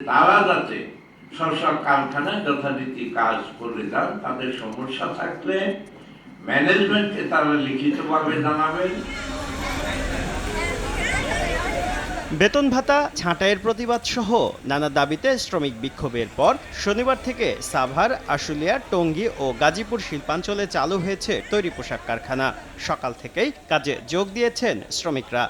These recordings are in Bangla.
তারা যাতে কারখানায় যথারীতি কাজ করে যান, তাদের সমস্যা থাকলে ম্যানেজমেন্টকে তারা লিখিতভাবে বেতন ভাতা, ছাঁটাইয়ের প্রতিবাদ সহ নানা দাবিতে শ্রমিক বিক্ষোভের পর শনিবার থেকে সাভার, আশুলিয়া, টঙ্গী ও গাজীপুর শিল্পাঞ্চলে চালু হয়েছে তৈরি পোশাক কারখানা। সকাল থেকেই কাজে যোগ দিয়েছেন শ্রমিকরা।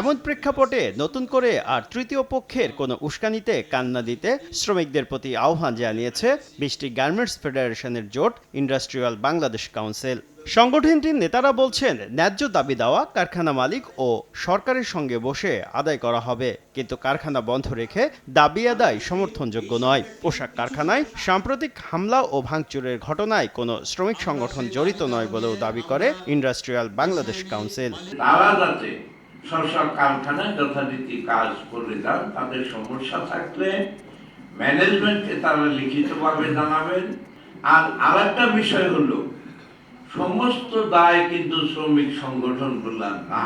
এমন প্রেক্ষাপটে নতুন করে আর তৃতীয় পক্ষের কোনো উস্কানিতে কান্না দিতে শ্রমিকদের প্রতি আহ্বান জানিয়েছে বিশটি গার্মেন্টস ফেডারেশনের জোট ইন্ডাস্ট্রিয়াল বাংলাদেশ কাউন্সিল। সংগঠনটির নেতারা বলছেন, ন্যায্য দাবি দেওয়া কারখানা মালিক ও সরকারের সঙ্গে বসে আদায় করা হবে। কিন্তু কারখানা বন্ধ রেখে দাবি আদায় সমর্থনযোগ্য নয়। পোশাক কারখানায় সাম্প্রতিক হামলা ও ভাঙচুরের ঘটনায় কোনো শ্রমিক সংগঠন জড়িত নয় বলেও দাবি করে ইন্ডাস্ট্রিয়াল বাংলাদেশ কাউন্সিল। ম্যানেজমেন্টকে তারা লিখিতভাবে জানাবেন। আর আরেকটা বিষয় হলো সমস্ত দায় কিন্তু শ্রমিক সংগঠনগুলোর না।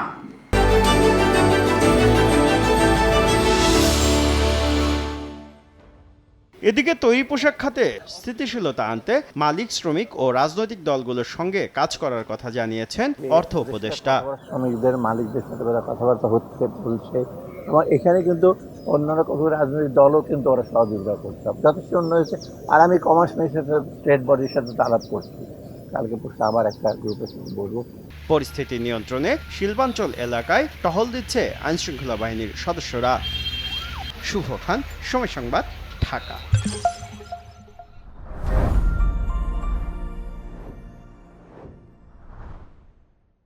এদিকে তৈরি পোশাক খাতে স্থিতিশীলতা আনতে মালিক শ্রমিক ও রাজনৈতিক দলগুলোর সঙ্গে কাজ করার কথা জানিয়েছেন অর্থ উপদেষ্টা। শ্রমিকদের মালিকদের সাথে ওরা কথাবার্তা হচ্ছে বলছে। এবং এখানে কিন্তু অন্যান্য কত রাজনৈতিক দলও কিন্তু ওরা সহযোগিতা করছে। যথেষ্ট উন্নয়ন হয়েছে। আর আমি কমার্স মিনিস্টার স্টেট বডির সাথে তো আলাপ করছি। কালকে পরশু আবার একটা গ্রুপের সাথে বলব পরিস্থিতি নিয়ন্ত্রণে শিল্পাঞ্চল এলাকায় টহল দিচ্ছে আইন শৃঙ্খলা বাহিনীর সদস্যরা। শুভ খান, সময় সংবাদ, ঢাকা।